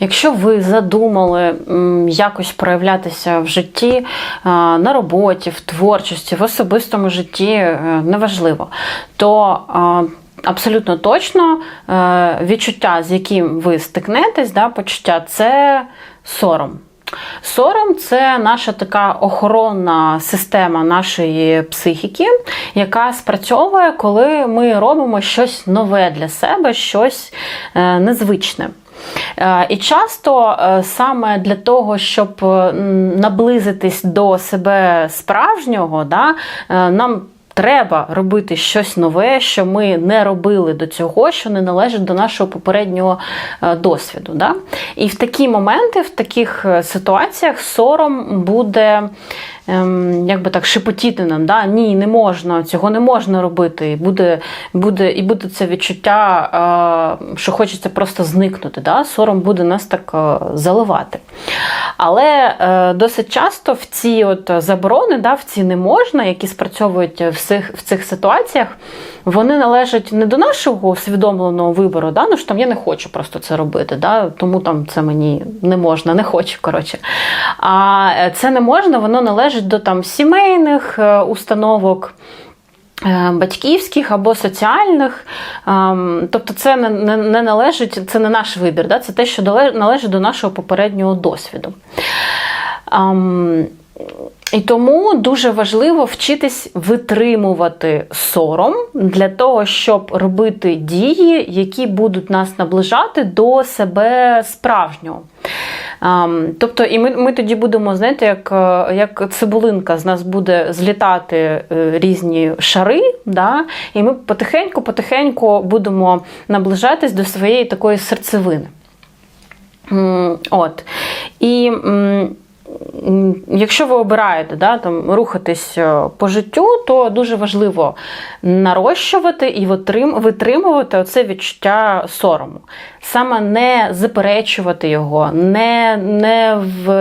Якщо ви задумали якось проявлятися в житті, е, на роботі, в творчості, в особистому житті, е, неважливо, то е, абсолютно точно відчуття, з яким ви стикнетесь, да, почуття, це сором. Сором це наша така охоронна система нашої психіки, яка спрацьовує, коли ми робимо щось нове для себе, щось незвичне. Е, І часто е, саме для того, щоб е, наблизитись до себе справжнього, да, нам треба робити щось нове, що ми не робили до цього, що не належить до нашого попереднього досвіду. Да? І в такі моменти, в таких ситуаціях сором буде. Ем, Як так шепотіти нам, да? ні, не можна, цього не можна робити. І буде, буде, і буде це відчуття, е, що хочеться просто зникнути. Да? Сором буде нас так е, заливати. Але е, досить часто в ці от заборони, да, в ці не можна, які спрацьовують в цих, в цих ситуаціях, вони належать не до нашого усвідомленого вибору, да, ну що там я не хочу просто це робити, да, тому там це мені не можна, не хочу. коротше. А е, це не можна, воно належить до там сімейних е, установок. е, Батьківських або соціальних, Ем, тобто це не, не, не належить, це не наш вибір, да? це те, що належить до нашого попереднього досвіду. І тому дуже важливо вчитись витримувати сором для того, щоб робити дії, які будуть нас наближати до себе справжнього. Ем, Тобто, і ми, ми тоді будемо, знаєте, як, е, як цибулинка з нас буде злітати е, різні шари, да? і ми потихеньку-потихеньку будемо наближатись до своєї такої серцевини. От. І якщо ви обираєте да, там, рухатись е, по життю, то дуже важливо нарощувати і витримувати оце відчуття сорому. Саме не заперечувати його, не, не,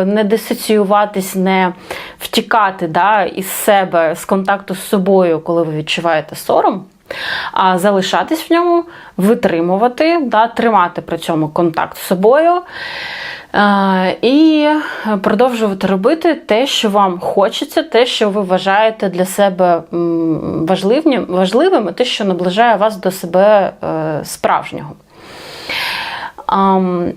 не дисоціюватись, не втікати да, із себе, з контакту з собою, коли ви відчуваєте сором а залишатись в ньому, витримувати, да, тримати при цьому контакт з собою. І продовжувати робити те, що вам хочеться, те, що ви вважаєте для себе важливим, і те, що наближає вас до себе е, справжнього.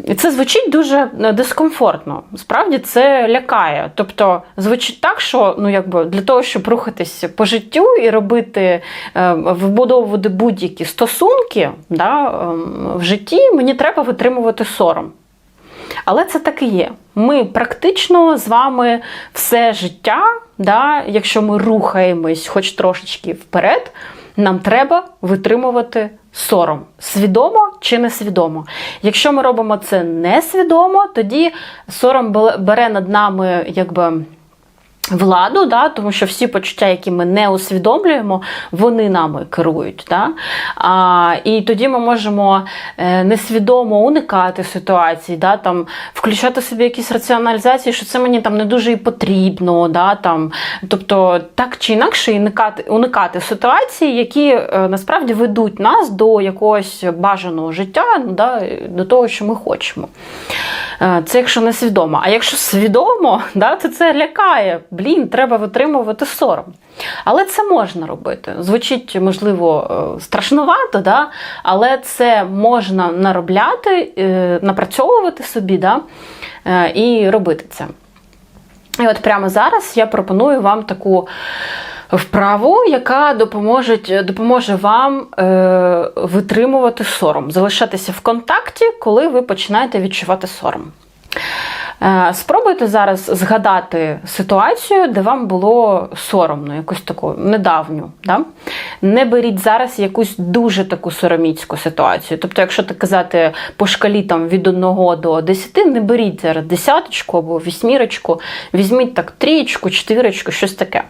І це звучить дуже е, дискомфортно. Справді це лякає. Тобто звучить так, що ну, якби, для того, щоб рухатись по життю і робити, е, вибудовувати будь-які стосунки да, ем, в житті, мені треба витримувати сором. Але це так і є. Ми практично з вами все життя, да, якщо ми рухаємось хоч трошечки вперед, нам треба витримувати сором. Свідомо чи несвідомо. Якщо ми робимо це несвідомо, тоді сором бере над нами якби. Владу, да, тому що всі почуття, які ми не усвідомлюємо, вони нами керують. Да? А, і тоді ми можемо е, несвідомо уникати ситуацій, да, там, включати собі якісь раціоналізації, що це мені там не дуже і потрібно. Да, там, тобто так чи інакше уникати, уникати ситуацій, які е, насправді ведуть нас до якогось бажаного життя, ну, да, до того, що ми хочемо. Е, Це якщо не свідомо. А якщо свідомо, да, то це лякає. Блін, треба витримувати сором. Але це можна робити. Звучить, можливо, е, страшнувато, да? але це можна наробляти, е, напрацьовувати собі да? е, і робити це. І от прямо зараз я пропоную вам таку вправу, яка допоможе, допоможе вам е, витримувати сором, залишатися в контакті, коли ви починаєте відчувати сором. Е, Спробуйте зараз згадати ситуацію, де вам було соромно, якусь таку недавню. Да? Не беріть зараз якусь дуже таку сороміцьку ситуацію. Тобто, якщо так казати по шкалі там, від 1 до 10, не беріть зараз десяточку або вісьмірочку, візьміть так трієчку, чотирочку, щось таке.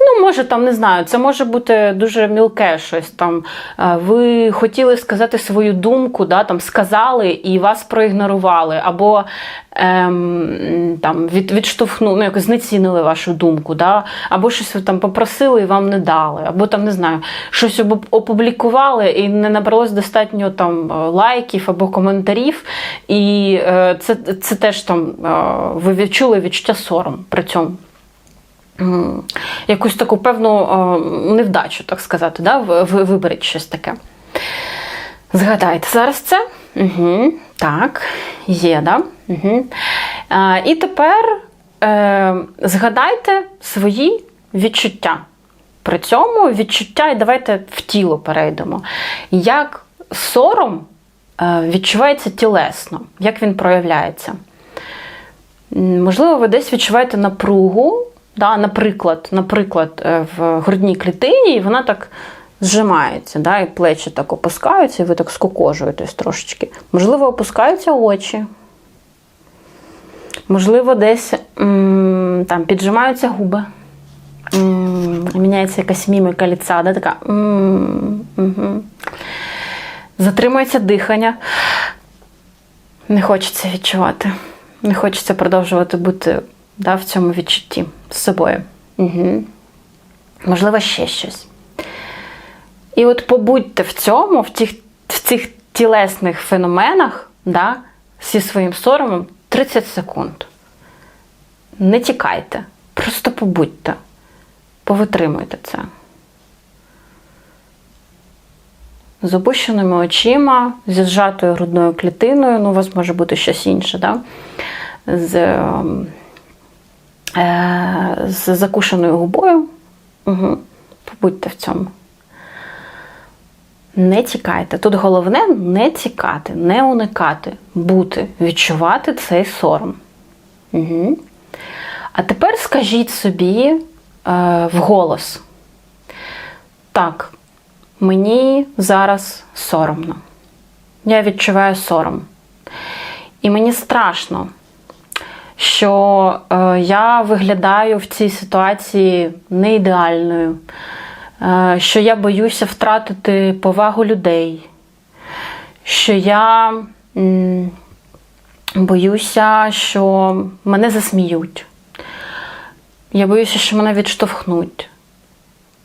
Ну, може, там не знаю, це може бути дуже мілке щось. Там е, ви хотіли сказати свою думку, да, там сказали і вас проігнорували, або ем, там від, відштовхнули, ну, якось знецінили вашу думку, да, або щось ви там попросили і вам не дали, або там не знаю, щось опублікували і не набралось достатньо там е, лайків або коментарів. І е, це, це теж там е, ви відчули відчуття сором при цьому. Якусь таку певну е, невдачу, так сказати, да? ви, ви виберіть щось таке. Згадайте зараз це. Угу. Так, є, да? Угу. Е, і тепер е, згадайте свої відчуття. При цьому відчуття, і давайте в тіло перейдемо. Як сором е, відчувається тілесно, як він проявляється. Можливо, ви десь відчуваєте напругу, да, наприклад, наприклад, е, в грудній клітині, і вона так зжимається, да, і плечі так опускаються, і ви так скукожуєтесь трошечки. Можливо, опускаються очі. Можливо, десь там піджимаються губи. Міняється якась міміка ліца, да, така. мгм. Затримується дихання. Не хочеться відчувати. Не хочеться продовжувати бути да, в цьому відчутті з собою. Угу. Можливо, ще щось. І от побудьте в цьому, в тих, в цих тілесних феноменах, да, зі своїм соромом 30 секунд. Не тікайте, просто побудьте, повитримуйте це. З опущеними очима, зі зжатою грудною клітиною, ну, у вас може бути щось інше, да? з, ем, з закушеною губою. Угу. Побудьте в цьому. Не тікайте. Тут головне не тікати, не уникати, бути, відчувати цей сором. Угу. А тепер скажіть собі е, вголос. Так, мені зараз соромно. Я відчуваю сором. І мені страшно, що е, я виглядаю в цій ситуації не ідеальною, е, що я боюся втратити повагу людей, що я боюся, що мене засміють. Я боюся, що мене відштовхнуть,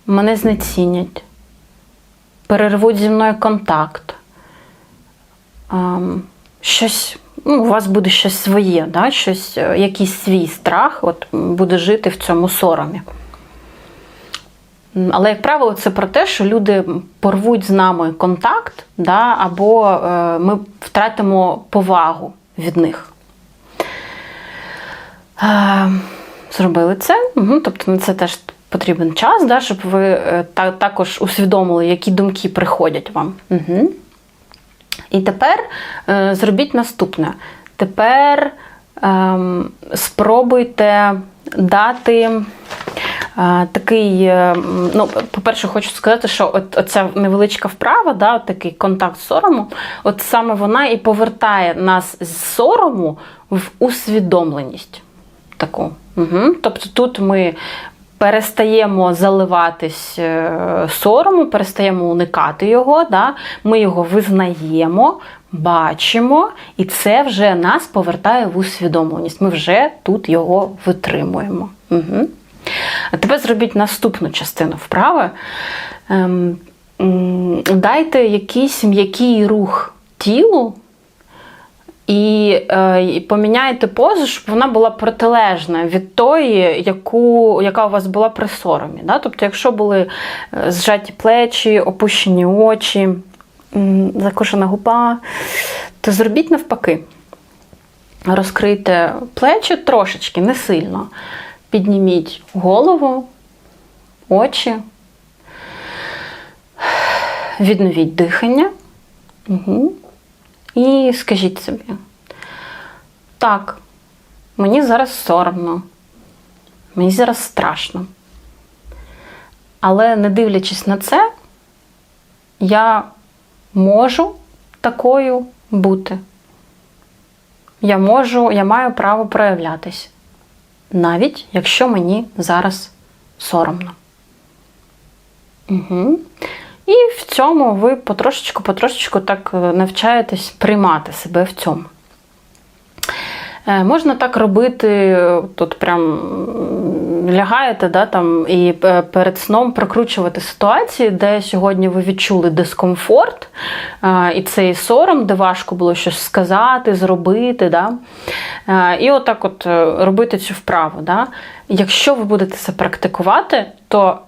мене знецінять, перервуть зі мною контакт. Ем, щось, ну, у вас буде щось своє, да? щось, е, якийсь свій страх от, буде жити в цьому соромі. Але, як правило, це про те, що люди порвуть з нами контакт, да? або е, ми втратимо повагу від них. Е, зробили це. Угу. Тобто на це теж потрібен час, да? щоб ви е, та, також усвідомили, які думки приходять вам. Угу. І тепер е, зробіть наступне. Тепер ем, спробуйте дати е, такий. е, ну, по-перше, хочу сказати, що от, оця невеличка вправа, да, от такий контакт з соромом, от саме вона і повертає нас з сорому в усвідомленість. Таку. Угу. Тобто тут ми перестаємо заливатись е, сорому, перестаємо уникати його, да? ми його визнаємо, бачимо, і це вже нас повертає в усвідомленість. Ми вже тут його витримуємо. Угу. А тепер зробіть наступну частину вправи. Ем, дайте якийсь м'який рух тілу. І, е, і поміняйте позу, щоб вона була протилежна від тої, яку, яка у вас була при соромі. Да? Тобто, якщо були е, зжаті плечі, опущені очі, м, закушена губа, то зробіть навпаки. Розкрийте плечі трошечки, не сильно. Підніміть голову, очі, відновіть дихання. Угу. І скажіть собі, так, мені зараз соромно, мені зараз страшно. Але не дивлячись на це, я можу такою бути. Я можу, я маю право проявлятись, навіть якщо мені зараз соромно. Угу. Цьому ви потрошечку-потрошечку так е, навчаєтесь приймати себе в цьому. Е, Можна так робити, тут прям лягаєте, да, там, і е, перед сном прокручувати ситуації, де сьогодні ви відчули дискомфорт, і цей сором, де важко було щось сказати, зробити. Да? І отак от робити цю вправу. Да? Якщо ви будете це практикувати, то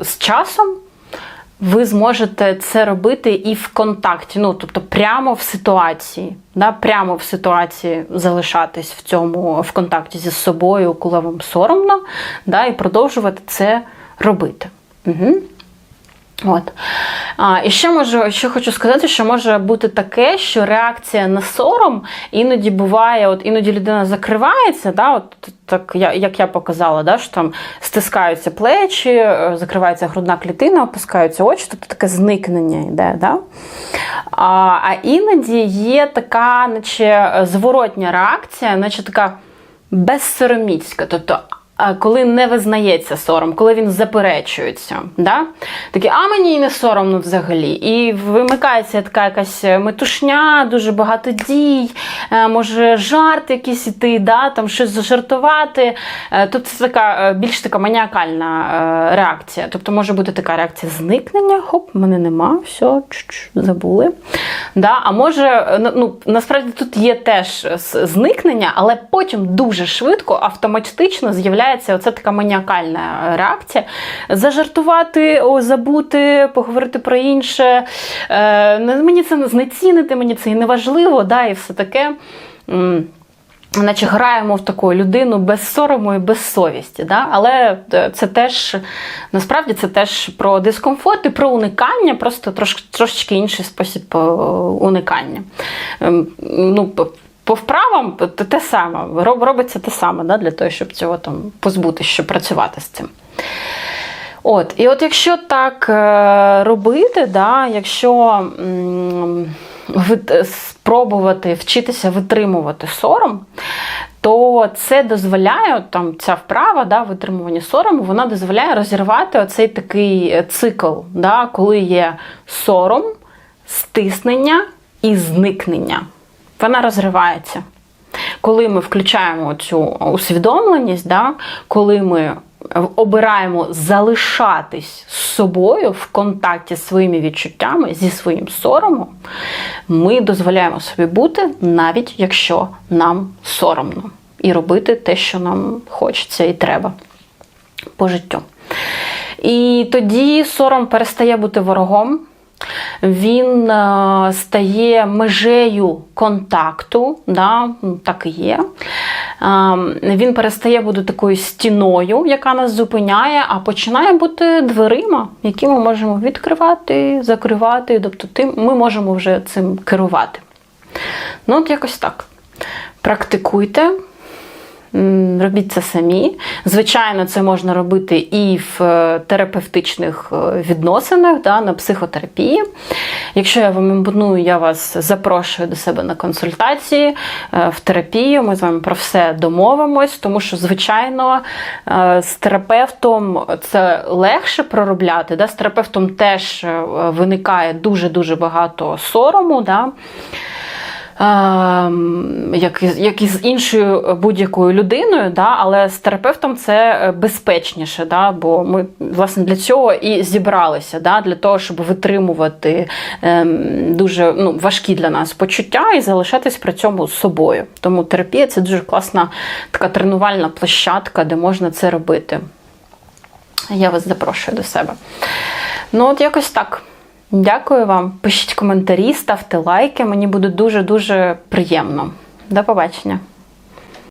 з часом ви зможете це робити і в контакті, ну тобто прямо в ситуації, да, прямо в ситуації залишатись в цьому в контакті зі собою, коли вам соромно, да, і продовжувати це робити. Угу. От. А, і ще можу, ще хочу сказати, що може бути таке, що реакція на сором іноді буває, от іноді людина закривається, да, от так як я показала, да, що там стискаються плечі, е, закривається грудна клітина, опускаються очі, тобто таке зникнення йде. Да? А, а іноді є така, наче зворотня реакція, наче така безсороміцька. Тобто коли не визнається сором, коли він заперечується. Да? Такі, а мені не соромно взагалі. І вимикається така якась метушня, дуже багато дій, е, може жарт якийсь іти, да? там щось зажартувати. Е, Тобто це така е, більш така маніакальна е, реакція. Тобто може бути така реакція зникнення, хоп, мене нема, все, чуть-чуть, забули. Да? А може, е, ну, насправді тут є теж зникнення, але потім дуже швидко, автоматично з'являється оця така маніакальна реакція. Зажартувати, забути, поговорити про інше. Е, мені це не знецінити, мені це і не важливо, да, і все таке. Наче граємо в таку людину без сорому і без совісті. Да? Але е, це теж насправді це теж про дискомфорт і про уникання, просто трош, трошечки інший спосіб е, уникання. Ем, Ну, по- вправам те, те саме, роб- робиться те саме да, для того, щоб цього там позбутися, щоб працювати з цим. От, і от якщо так е, робити, да, якщо спробувати вчитися витримувати сором, то це дозволяє, там ця вправа, да, витримування сорому, вона дозволяє розірвати оцей такий е, цикл, да, коли є сором, стиснення і зникнення. Вона розривається. Коли ми включаємо цю усвідомленість, да, коли ми обираємо залишатись з собою в контакті з своїми відчуттями, зі своїм соромом, ми дозволяємо собі бути, навіть якщо нам соромно, і робити те, що нам хочеться і треба по життю. І тоді сором перестає бути ворогом. Він е, стає межею контакту, да, так і є. Е, він перестає бути такою стіною, яка нас зупиняє, а починає бути дверима, які ми можемо відкривати, закривати. Тобто ми можемо вже цим керувати. Ну, от якось так. Практикуйте. Робіть це самі. Звичайно, це можна робити і в е, терапевтичних е, відносинах, да, на психотерапії. Якщо я вам імпоную, я вас запрошую до себе на консультації е, в терапію. Ми з вами про все домовимось, тому що, звичайно, з терапевтом це легше проробляти. Да? З терапевтом теж виникає дуже-дуже багато сорому. Да? Ем, як, як і з іншою будь-якою людиною, да, але з терапевтом це е, безпечніше, да, бо ми власне для цього і зібралися, да, для того, щоб витримувати ем, дуже ну, важкі для нас почуття і залишатись при цьому з собою. Тому терапія це дуже класна така тренувальна площадка, де можна це робити. Я вас запрошую до себе. Ну, от якось так. Дякую вам. Пишіть коментарі, ставте лайки. Мені буде дуже-дуже приємно. До побачення.